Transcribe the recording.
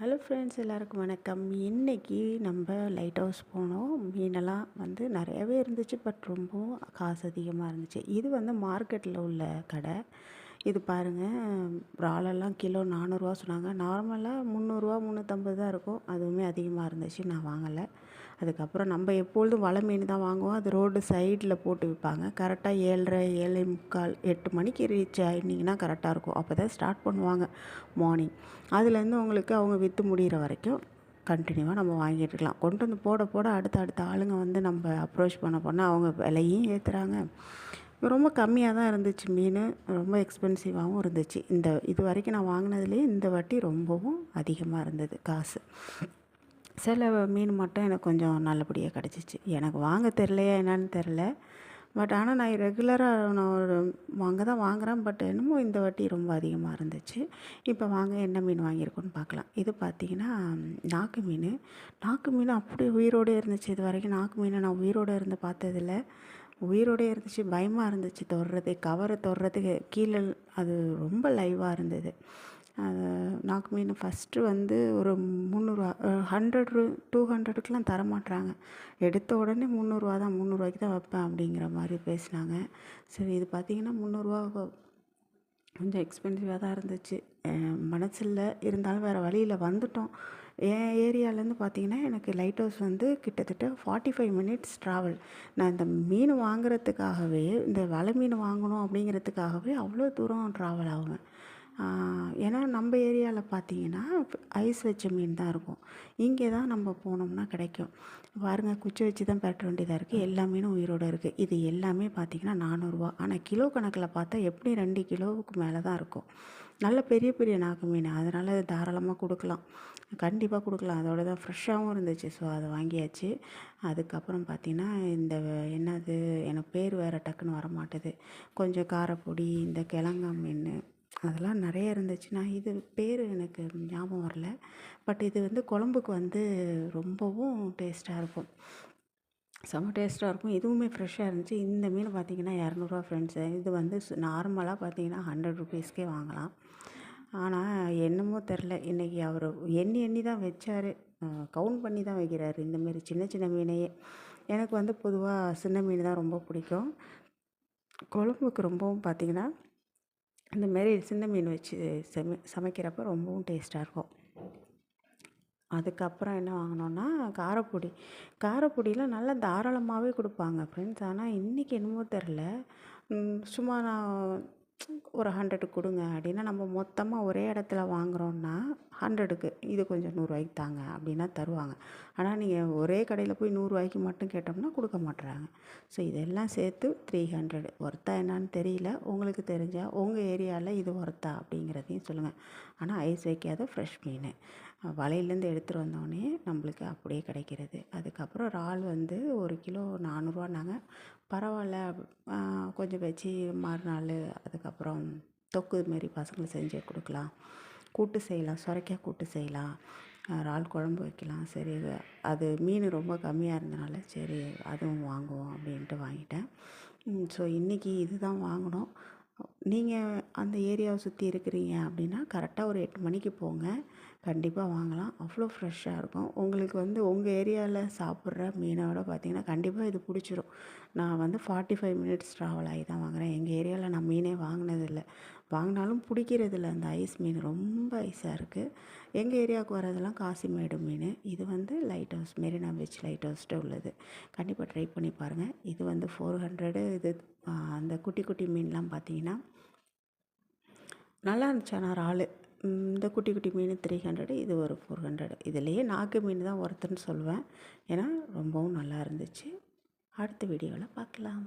Hello friends எல்லாருக்கும் வணக்கம். இன்றைக்கி நம்ம லைட் ஹவுஸ் போனோம். மீனெல்லாம் வந்து நிறையவே இருந்துச்சு பட் ரொம்பவும் காசு அதிகமாக இருந்துச்சு. இது வந்து மார்க்கெட்டில் உள்ள கடை. இது பாருங்கள் இறாலெல்லாம் கிலோ நானூறுரூவா சொன்னாங்க. நார்மலாக முந்நூறுரூவா முந்நூற்றம்பது தான் இருக்கும். அதுவுமே அதிகமாக இருந்துச்சு நான் வாங்கலை. அதுக்கப்புறம் நம்ம எப்பொழுதும் வலை மீன் தான் வாங்குவோம். அது ரோடு சைடில் போட்டு விற்பாங்க. கரெக்டாக ஏழரை ஏழை முக்கால் எட்டு மணிக்கு ரீச் ஆகினீங்கன்னா கரெக்டாக இருக்கும். அப்போ தான் ஸ்டார்ட் பண்ணுவாங்க மார்னிங் அதுலேருந்து உங்களுக்கு அவங்க விற்று முடிகிற வரைக்கும் கண்டினியூவாக நம்ம வாங்கிட்டு இருக்கலாம். கொண்டு வந்து போட போட அடுத்த அடுத்த ஆளுங்க வந்து நம்ம அப்ரோச் பண்ண போனால் அவங்க விலையும் ஏற்றுறாங்க ரொம்ப கம்மியாக தான் இருந்துச்சு மீன். ரொம்ப எக்ஸ்பென்சிவாகவும் இருந்துச்சு. இந்த இது வரைக்கும் நான் வாங்கினதுலேயே இந்த வாட்டி ரொம்பவும் அதிகமாக இருந்தது காசு. சில மீன் மட்டும் எனக்கு கொஞ்சம் நல்லபடியாக கிடச்சிச்சு. எனக்கு வாங்க தெரிலையா என்னன்னு தெரில பட் ஆனால் நான் ரெகுலராக நான் ஒரு அங்கே தான் வாங்குகிறேன் பட் என்னமோ இந்த வாட்டி ரொம்ப அதிகமாக இருந்துச்சு. இப்போ வாங்க என்ன மீன் வாங்கியிருக்கோன்னு பார்க்கலாம். இது பார்த்திங்கன்னா நாக்கு மீன். நாக்கு மீன் அப்படி உயிரோடு இருந்துச்சு. இது வரைக்கும் நாக்கு மீனை நான் உயிரோடு இருந்து பார்த்ததில்ல. உயிரோடே இருந்துச்சு பயமாக இருந்துச்சு. தொடுறது கவரை தொடுறதுக்கு கீழே அது ரொம்ப லைவாக இருந்தது. நாக்கு மீன் ஃபஸ்ட்டு வந்து ஒரு முந்நூறுரூவா ஹண்ட்ரட் ரூ டூ ஹண்ட்ரடுக்கெலாம் தரமாட்டுறாங்க எடுத்த உடனே முந்நூறுரூவா தான் முந்நூறுரூவாய்க்கு தான் வைப்பேன் அப்படிங்கிற மாதிரி பேசினாங்க. சரி இது பார்த்திங்கன்னா முந்நூறுரூவா கொஞ்சம் எக்ஸ்பென்சிவாக தான் இருந்துச்சு. மனசில் இருந்தாலும் வேறு வழியில் வந்துட்டோம். என் ஏரியாலேருந்து பார்த்தீங்கன்னா எனக்கு லைட் ஹவுஸ் வந்து கிட்டத்தட்ட ஃபார்ட்டி ஃபைவ் மினிட்ஸ் ட்ராவல் நான் இந்த மீன் வாங்குறதுக்காகவே இந்த வலை மீன் வாங்கணும் அப்படிங்கிறதுக்காகவே அவ்வளோ தூரம் ட்ராவல் ஆகுவேன். ஏன்னா நம்ம ஏரியாவில் பார்த்தீங்கன்னா ஐஸ் வச்ச மீன் தான் இருக்கும். இங்கே தான் நம்ம போனோம்னா கிடைக்கும். பாருங்கள் குச்சி வச்சு தான் பெற்ற வேண்டியதாக இருக்குது எல்லா மீனும் உயிரோடு இருக்குது இது எல்லாமே பார்த்திங்கன்னா நானூறுரூவா ஆனால் கிலோ கணக்கில் பார்த்தா எப்படி ரெண்டு கிலோவுக்கு மேலே தான் இருக்கும். நல்ல பெரிய பெரிய நாக்கு மீன். அதனால் தாராளமாக கொடுக்கலாம். கண்டிப்பாக கொடுக்கலாம். அதோட தான் ஃப்ரெஷ்ஷாகவும் இருந்துச்சு. ஸோ அதை வாங்கியாச்சு. அதுக்கப்புறம் பார்த்திங்கன்னா இந்த என்னது எனக்கு பேர் வேறு டக்குன்னு வர மாட்டுது கொஞ்சம் காரப்பொடி இந்த கிழங்கா மீன் அதெல்லாம் நிறைய இருந்துச்சு. நான் இது பேர் எனக்கு ஞாபகம் வரல. பட் இது வந்து குழம்புக்கு வந்து ரொம்பவும் டேஸ்ட்டாக இருக்கும். செம்ம டேஸ்ட்டாக இருக்கும். இதுவுமே ஃப்ரெஷ்ஷாக இருந்துச்சு. இந்த மீன் பார்த்திங்கன்னா இரநூறுவா ஃப்ரெண்ட்ஸு. இது வந்து நார்மலாக பார்த்திங்கன்னா ஹண்ட்ரட் ருபீஸ்க்கே வாங்கலாம். ஆனால் என்னமோ தெரில. இன்றைக்கி அவர் எண்ணி எண்ணி தான் வச்சார். கவுண்ட் பண்ணி தான் வைக்கிறாரு இந்தமாரி சின்ன சின்ன மீனையே. எனக்கு வந்து பொதுவாக சின்ன மீன் தான் ரொம்ப பிடிக்கும். குழம்புக்கு ரொம்பவும் பார்த்திங்கன்னா இந்த மாரி சின்ன மீன் வச்சு சமை சமைக்கிறப்போ ரொம்பவும் டேஸ்ட்டாக இருக்கும். அதுக்கப்புறம் என்ன வாங்கினோன்னா காரப்பொடி. காரப்பொடியெலாம் நல்லா தாராளமாகவே கொடுப்பாங்க ஃப்ரெண்ட்ஸ் ஆனால் இன்றைக்கி என்னமோ தெரில சும்மா நான் ஒரு ஹண்ட்ரடு கொடுங்க அப்படின்னா நம்ம மொத்தமாக ஒரே இடத்துல வாங்குகிறோன்னா ஹண்ட்ரடுக்கு இது கொஞ்சம் நூறுரூவாய்க்கு தாங்க அப்படின்னா தருவாங்க. ஆனால் நீங்கள் ஒரே கடையில் போய் நூறுரூவாய்க்கு மட்டும் கேட்டோம்னா கொடுக்க மாட்டுறாங்க ஸோ இதெல்லாம் சேர்த்து த்ரீ ஹண்ட்ரடு ஒர்த்தா என்னான்னு தெரியல. உங்களுக்கு தெரிஞ்சால் உங்கள் ஏரியாவில் இது ஒர்த்தா அப்படிங்கிறதையும் சொல்லுங்கள் ஆனால் ஐஸ் வைக்காத ஃப்ரெஷ் மீன். வலையிலேருந்து எடுத்துகிட்டு வந்தோடனே நம்மளுக்கு அப்படியே கிடைக்கிறது. அதுக்கப்புறம் இறால் வந்து ஒரு கிலோ நானூறுரூவான்னாங்க பரவாயில்ல. கொஞ்சம் வச்சு மறுநாள் அதுக்கப்புறம் தொக்கு மாரி பசங்களுக்கு செஞ்சு கொடுக்கலாம். கூட்டு செய்யலாம். சுரைக்காய் கூட்டு செய்யலாம். இறால் குழம்பு வைக்கலாம். சரி அது மீன் ரொம்ப கம்மியாக இருந்தனால சரி அதுவும் வாங்குவோம் அப்படின்ட்டு வாங்கிட்டேன். ஸோ இன்றைக்கி இது தான் வாங்கினோம். நீங்கள் அந்த ஏரியாவை சுற்றி இருக்கிறீங்க அப்படின்னா கரெக்டாக ஒரு எட்டு மணிக்கு போங்க. கண்டிப்பாக வாங்கலாம். அவ்வளோ ஃப்ரெஷ்ஷாக இருக்கும். உங்களுக்கு வந்து உங்கள் ஏரியாவில் சாப்பிட்ற மீனோட பார்த்திங்கன்னா கண்டிப்பாக இது பிடிச்சிரும். நான் வந்து ஃபார்ட்டி ஃபைவ் மினிட்ஸ் ட்ராவல் ஆகி தான் வாங்குகிறேன் எங்கள் ஏரியாவில் நான் மீனே வாங்கினதில்லை. வாங்கினாலும் பிடிக்கிறதில்ல. அந்த ஐஸ் மீன் ரொம்ப ஐஸாக இருக்குது எங்கள் ஏரியாவுக்கு வரதெல்லாம் காசிமேடு மீன். இது வந்து lighthouse Marina beach light ஹவுஸ்ட்டு உள்ளது. கண்டிப்பாக ட்ரை பண்ணி பாருங்கள் இது வந்து ஃபோர் ஹண்ட்ரடு இது அந்த குட்டி குட்டி மீன்லாம் பார்த்தீங்கன்னா நல்லா இருந்துச்சு. ஆனால் இறால் இந்த குட்டி குட்டி மீன் த்ரீ ஹண்ட்ரடு இது ஒரு ஃபோர் ஹண்ட்ரடு இதுலேயே நாக்கு மீன் தான் ஒருத்தன்னு சொல்லுவேன் ஏன்னா ரொம்பவும் நல்லா இருந்துச்சு. அடுத்த வீடியோவில் பார்க்கலாம்